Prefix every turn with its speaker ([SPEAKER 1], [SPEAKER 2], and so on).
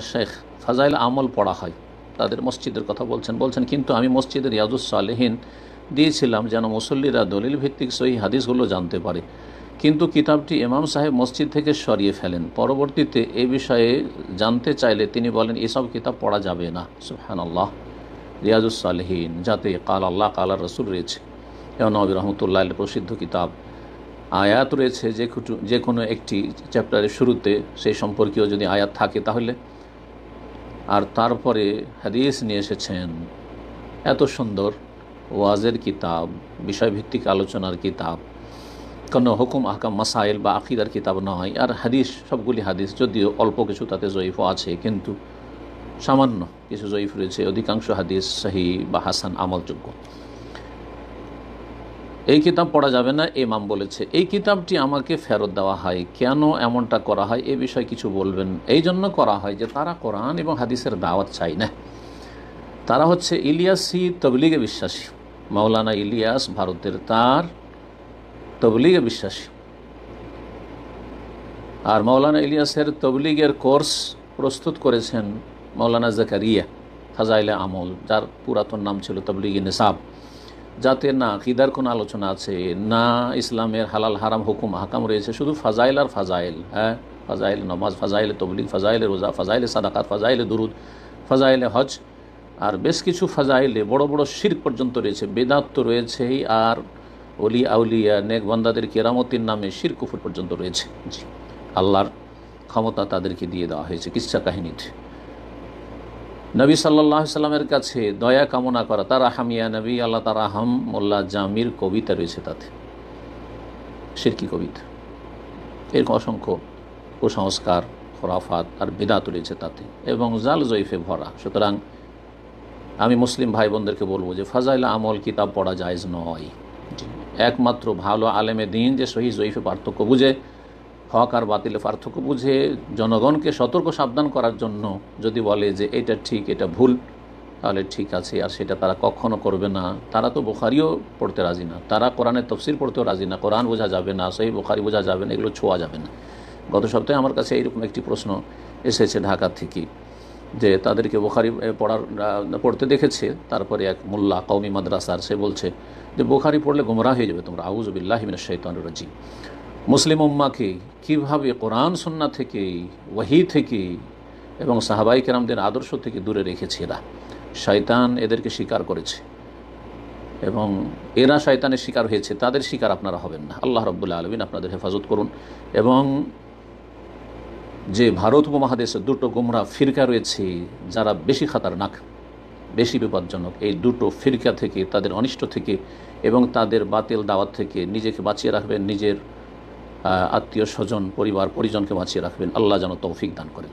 [SPEAKER 1] শেখ ফাজাইল আমল পড়া হয়। তাদের মসজিদের কথা বলছেন। বলছেন, কিন্তু আমি মসজিদের ইয়াদুস সালেহীন দিয়েছিলাম যেন মুসল্লিরা দলিল ভিত্তিক সহি হাদিসগুলো জানতে পারে। কিন্তু কিতাবটি ইমাম সাহেব মসজিদ থেকে সরিয়ে ফেলেন। পরবর্তীতে এ বিষয়ে জানতে চাইলে তিনি বলেন, এসব কিতাব পড়া যাবে না। সুহান আল্লাহ রিয়াজুস সালেহীন যাতে কাল আল্লাহ কালার রসুল রয়েছে। এবং নবী রহমতুল্লাহ প্রসিদ্ধ কিতাব। আয়াত রয়েছে যে যে কোনো একটি চ্যাপ্টারের শুরুতে সেই সম্পর্কীয় যদি আয়াত থাকে তাহলে আর তারপরে হাদিস নিয়ে এসেছেন। এত সুন্দর ওয়াজের কিতাব, বিষয়ভিত্তিক আলোচনার কিতাব। কোনো হুকুম, আহকাম, মাসাইল বা আকিদার কিতাব নয়। আর হাদিস, সবগুলি হাদিস, যদিও অল্প কিছু তাতে জয়ীফ আছে, কিন্তু সামান্য কিছু জয়ীফ রয়েছে। অধিকাংশ হাদিস সাহি বা হাসান আমলযোগ্য। এই কিতাব পড়া যাবে না, ইমাম বলেছে। এই কিতাবটি আমাকে ফেরত দেওয়া হয়। কেন এমনটা করা হয়? এ বিষয়ে কিছু বলবেন। এই জন্য করা হয় যে তারা কোরআন এবং হাদিসের দাওয়াত চাই না। তারা হচ্ছে ইলিয়াসি তবলিগে বিশ্বাসী। মাওলানা ইলিয়াস ভারতের তার তবলিগে বিশ্বাসী। আর মাওলানা ইলিয়াসের তবলিগের কোর্স প্রস্তুত করেছেন মাওলানা জাকারিয়া, ফাজাইলে আমল, যার পুরাতন নাম ছিল তবলিগি নিসাব। যাতে না কিদার কোনো আলোচনা আছে, না ইসলামের হালাল হারাম হুকুম হাকাম রয়েছে, শুধু ফাজাইল আর ফাজাইল হ্যাঁ? ফাজাইল নমাজ, ফাজাইলে তবলিগ, ফাজাইলে রোজা, ফাজাইলে সাদাকাত, ফাজাইলে দুরুদ, ফাজাইলে হজ, আর বেশ কিছু ফাজাইলে বড় বড় শির পর্যন্ত রয়েছে, বেদাত রয়েছেই, আর অলি আউলিয়া নেক বান্দাদের কেরামতির নামে শির কুফুর পর্যন্ত রয়েছে। জি, আল্লাহর ক্ষমতা তাদেরকে দিয়ে দেওয়া হয়েছে কিচ্ছা কাহিনীতে? নবী সাল্লাহ সাল্লামের কাছে দয়া কামনা করা, তারা হামিয়া নবী, আল্লাহ তার হাম মোল্লা জামির কবিতা রয়েছে তাতে। শিরকি কবিতা? এরকম অসংখ্য কুসংস্কার, খোরাফাত আর বেদাত রয়েছে তাতে এবং জাল জয়ীফে ভরা। সুতরাং আমি মুসলিম ভাই বোনদেরকে বলব যে ফাজাইলা আমল কিতাব পড়া জায়জ নয়। একমাত্র ভালো আলেমে দিন যে সহি জয়ীফে পার্থক্য বুঝে হক আর বাতিলে পার্থক্য বুঝে জনগণকে সতর্ক সাবধান করার জন্য যদি বলে যে এটা ঠিক, এটা ভুল, তাহলে ঠিক আছে, আর সেটা তারা কখনো করবে না। তারা তো বোখারিও পড়তে রাজি না। তারা কোরআনের তফসির পড়তেও রাজি না। কোরআন বোঝা যাবে না সেই বোখারি বোঝা যাবে না, এগুলো ছোঁয়া যাবে না। গত সপ্তাহে আমার কাছে এইরকম একটি প্রশ্ন এসেছে ঢাকা থেকে যে তাদেরকে বোখারি পড়ার পড়তে দেখেছে, তারপরে এক মোল্লা কৌমি মাদ্রাসার, সে বলছে যে বোখারি পড়লে গোমরা হয়ে যাবে তোমরা। আউজবিল্লাহিমিন শৈতান রাজি মুসলিম উম্মাকে কীভাবে কোরআন সন্না থেকে, ওয়াহি থেকে এবং সাহাবাই কেরামদের আদর্শ থেকে দূরে রেখেছে এরা শয়তান এদেরকে স্বীকার করেছে এবং এরা শয়তানের শিকার হয়েছে, তাদের শিকার আপনারা হবেন না। আল্লাহ রব্বুল্লাহ আলমিন আপনাদের হেফাজত করুন এবং যে ভারত উপমহাদেশে দুটো গোমরা ফিরকা রয়েছে, যারা বেশি খাতারনাক, বেশি বিপজ্জনক, এই দুটো ফিরকা থেকে, তাদের অনিষ্ট থেকে এবং তাদের বাতিল দাওয়াত থেকে নিজেকে বাঁচিয়ে রাখবেন, নিজের আত্মীয় স্বজন পরিবার পরিজনকে বাঁচিয়ে রাখবেন। আল্লাহ যেন তৌফিক দান করেন।